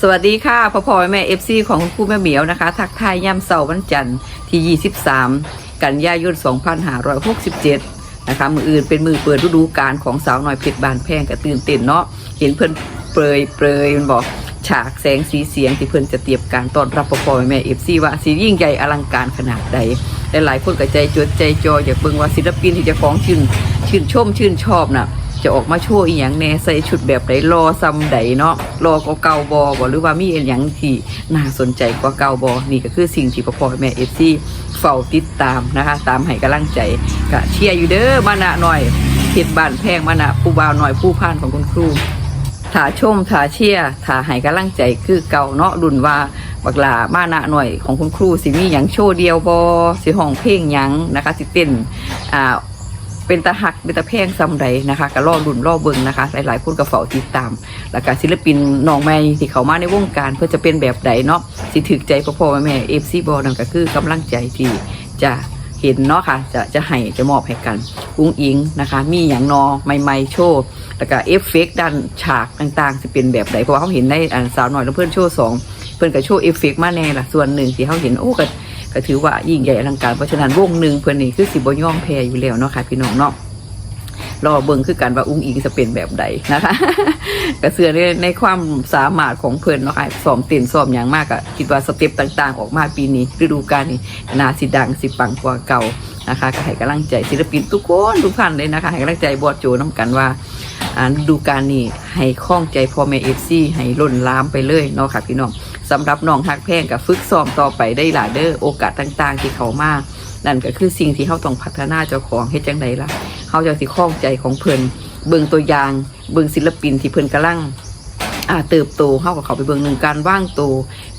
สวัสดีค่ะพ่อพ่อแม่เอฟซีของคุณครูแม่เหมียวนะคะ ทักทายย่ำเสาร์วันจันทร์ที่ 23 กันยายน 2567 นะคะ มืออื่นเป็นมือเปิดฤดูกาลของสาวน้อยเพชรบานแพงก็ตื่นเต้นเนาะเห็นเพื่อนเปรยเปรยมันบอกฉากแสงสีเสียงที่เพื่อนจะเตรียมการต้อนรับพ่อพ่อแม่เอฟซีว่าสียิ่งใหญ่อลังการขนาดใดหลายๆคนก็ใจจดใจจออยากเบิ่งว่าศิลปินที่จะฟ้องชื่นชื่นชมชื่นชอบน่ะ จะออกมาโชว์อีหยังแน่ใส่ชุดแบบไหนรอซ้ำใดเนาะรอก็เก่าบอบหรือว่ามีอีหยังที่น่าสนใจกว่าเก่าบอนี่ก็คือสิ่งที่พ่อพ่อแม่เอฟซีเฝ้าติดตามนะคะ ตามให้กำลังใจก็เชียร์อยู่เด้อมานะหน่อยเฮ็ดบ้านแพงมานะผู้บ่าวหน่อยผู้พานของคุณครูถ้าชมถ้าเชียร์ถ้าให้กำลังใจคือเก่าเนาะรุ่นว่าบักลามานะหน่อยของคุณครูสิมีหยังโชว์เดียวบอสิห้องเพลงหยังนะคะสิเต้นอ่า เป็นตาหักเป็นตาแพงซ้ำใดนะคะก็ล่อรุ่นล่อเบิงนะคะ หลายๆคนก็เฝ้าติดตาม แล้วก็ศิลปินน้องใหม่ที่เขามาในวงการเพื่อจะเป็นแบบใดเนาะสิถึกใจพ่อพ่อแม่เอฟซีบอลนั่นก็คือกำลังใจที่จะเห็นเนาะค่ะจะจะให้จะมอบให้กันอุ้งอิงนะคะ มีอย่างนอใหม่ๆโชว์แล้วก็เอฟเฟกต์ด้านฉากต่างๆจะเป็นแบบใดเพราะว่าเขาเห็นในสาวหน่อยแล้วเพื่อนโชว์สองเพื่อนก็โชว์เอฟเฟกต์มาแน่ละส่วนหนึ่งที่เขาเห็นโอ้ก็ ก็ถือว่ายิ่งใหญ่อลังการเพราะฉะนั้นวงหนึ่งเพื่อนนี่คือสิบย่อมแพ้อยู่แล้วเนาะค่ะพี่น้องเนาะรอเบิ่งคือกันว่าอุ้งอิงจะเป็นแบบใดนะคะก็เสือในในความสามารถของเพิ่อนเนาะค่ะซ้อมเต้นซ้อมอย่างมากอะคิดว่าสเต็ปต่าง ๆ ออกมาปีนี้ฤดูกาลนี้นาสิดังสิปังกว่าเก่านะคะก็ให้กำลังใจศิลปินทุกคนทุกท่านเลยนะคะให้กำลังใจบอดโจน้ำกันว่าฤดูกาลนี้ให้คล้องใจพ่อแม่เอฟซีให้ล้นลามไปเลยเนาะค่ะพี่น้อง สำหรับน้องฮักแพงกับฝึกซ้อมต่อไปได้หลายเด้อโอกาสต่างๆ ที่เขามานั่นก็คือสิ่งที่เขาต้องพัฒนาเจ้าของเฮ็ดจังไดล่ะเขาจะสิคล้องใจของเพิ่นเบิ่งตัวอย่าง เบิ่งศิลปินที่เพิ่นกำลังอ่าเติบโตเข้ากับเขาไปเบิ่งหนึ่งการว่างโตว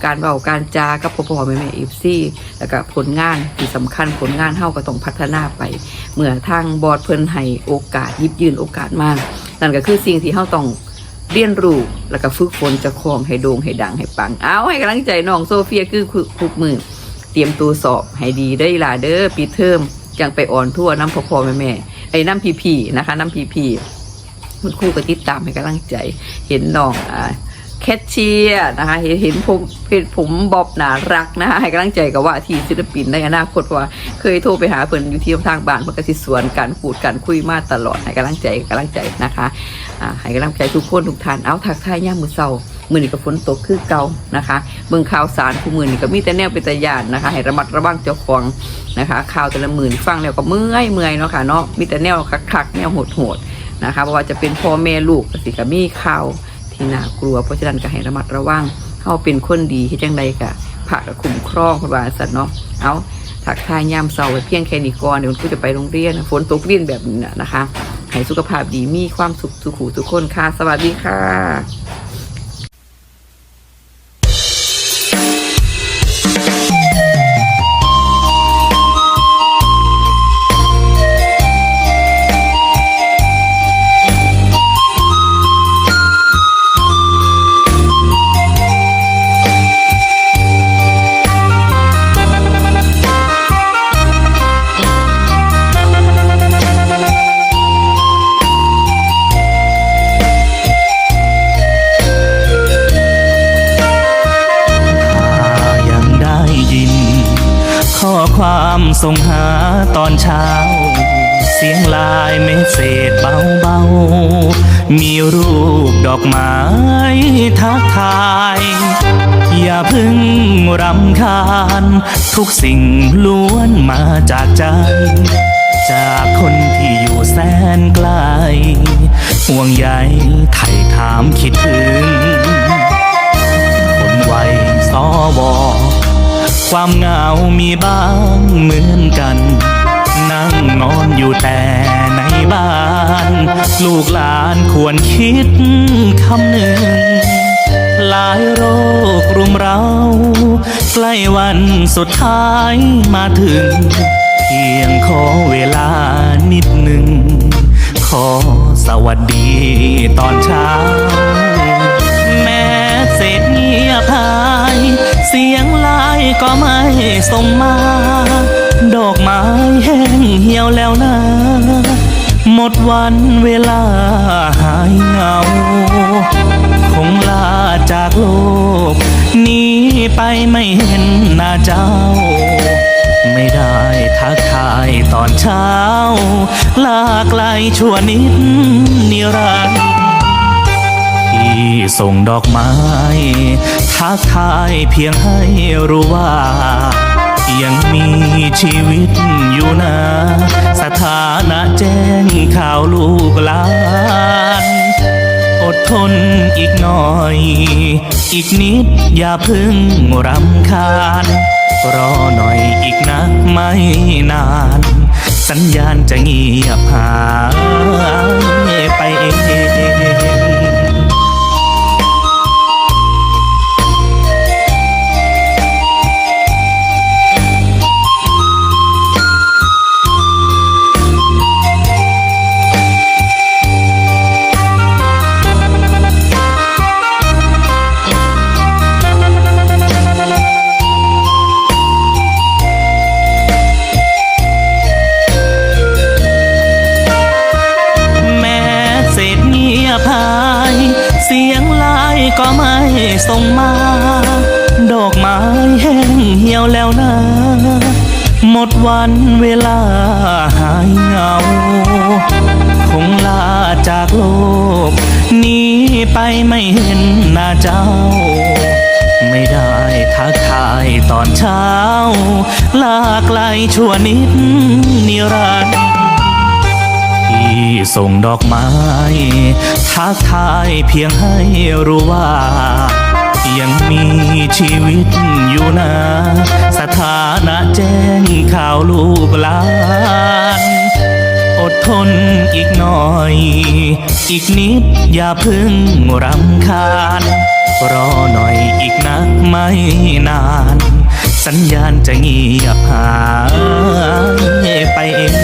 การเบาการจากับพ่อพ่อแม่แม่เอฟซีแล้วก็ผลงานที่สำคัญผลงานเฮาก็ต้องพัฒนาไป เมื่อทางบอร์ดเพิ่นให้โอกาสยิบยืนโอกาสมากนั่นก็คือสิ่งที่เฮาต้อง เรียนรู้แล้วก็ฝึกฝนจะคลองให้โด่งให้ดังให้ปัง เอาให้กำลังใจน้องโซเฟียคือคุกมือ เตรียมตัวสอบให้ดีได้ล่ะเด้อปีเทอมจังไปอ่อนทั่วน้ำพอพอแม่แม่ไอ้น้ำพีพีนะคะ น้ำพีพีคุณครูก็ติดตามให้กำลังใจ เห็นน้องอ่า แคทเชียร์นะคะ เห็นเห็นผมเห็นผมบอบน่ารักนะคะให้กำลังใจกับว่าทีศิลปินในอนาคตว่าเคยโทรไปหาเพิ่อนอยู่ที่ทางบ้านเพิ่นก็สิสวนกันพูดกันคุยมาตลอดให้กำลังใจกำลังใจนะคะอ่าให้กำลังใจทุกคนทุกท่านเอาทักทายย่ามือเศร้ามือนี่ก็ฝนตกคือเก่านะคะเมืองข่าวสารคู่มือนี่ก็มีแต่แนวเป็นตะยานนะคะ ให้ระมัดระวังเจ้าของนะคะ ข่าวแต่ละมือนฟังแล้วก็เมื่อยเมื่อยเนาะค่ะเนาะมีแต่แนวคักๆแนวโหดๆนะคะเพราะว่าจะเป็นพ่อแม่ลูกก็สิก็มีข่าว ที่น่ากลัว เพราะฉะนั้นก็ให้ระมัดระวังเขาเป็นคนดีที่จังใดกะพระก็คุ้มครองพระบาทสัตว์เนาะเอาถักทายยามเสาร์ไว้เพียงแค่นี้ก่อนเดี๋ยวคุณจะไปโรงเรียนฝนตกเรียนแบบนี้นะคะให้สุขภาพดีมีความสุขสุขุทุกคนค่ะ สวัสดีค่ะ ความส่งหาตอนเช้า เสียงลายเมสเซจเบาๆ มีรูปดอกไม้ทักทาย อย่าพึ่งรำคาญ ทุกสิ่งล้วนมาจากใจ จากคนที่อยู่แสนไกลห่วงใยไถ่ถามคิดถึง ความเหงามีบ้างเหมือนกัน นั่งนอนอยู่แต่ในบ้าน ลูกหลานควรคิดคำหนึ่ง หลายโรครุมเรา ใกล้วันสุดท้ายมาถึง เพียงขอเวลานิดหนึ่ง ขอสวัสดีตอนเช้า ส่งมา ดอกไม้แห้งเหี่ยวแล้วนะ หมดวันเวลาหายเหงา คงลาจากโลกหนีไม่เห็นหน้าเจ้า ไม่ได้ทักทายตอนเช้า ลาไกลชั่วนิดนิรันดร์ที่ส่งดอกไม้ ทักทายเพียงให้รู้ว่า ยังมีชีวิตอยู่นะ สถานะแจ้งข่าวลูกหลาน อดทนอีกหน่อย อีกนิดอย่าพึ่งรำคาญ รอหน่อยอีกนะไม่นาน สัญญาณจะเงียบหาย ไม่ส่งมา ดอกไม้แห้งเหี่ยวแล้วนะ หมดวันเวลาหายเหงา คงลาจากโลก นี้ไปไม่เห็นหน้าเจ้า ไม่ได้ทักทายตอนเช้า ลาไกลชั่วนิดนิรันดร์ ที่ส่งดอกไม้ทักทายเพียงให้รู้ว่า ยังมีชีวิตอยู่นะ สถานะแจ้งข่าวลูกหลานอดทนอีกหน่อย อีกนิดอย่าพึ่งรำคาญ รอหน่อยอีกนะไม่นาน สัญญาณจะเงียบหายไปเ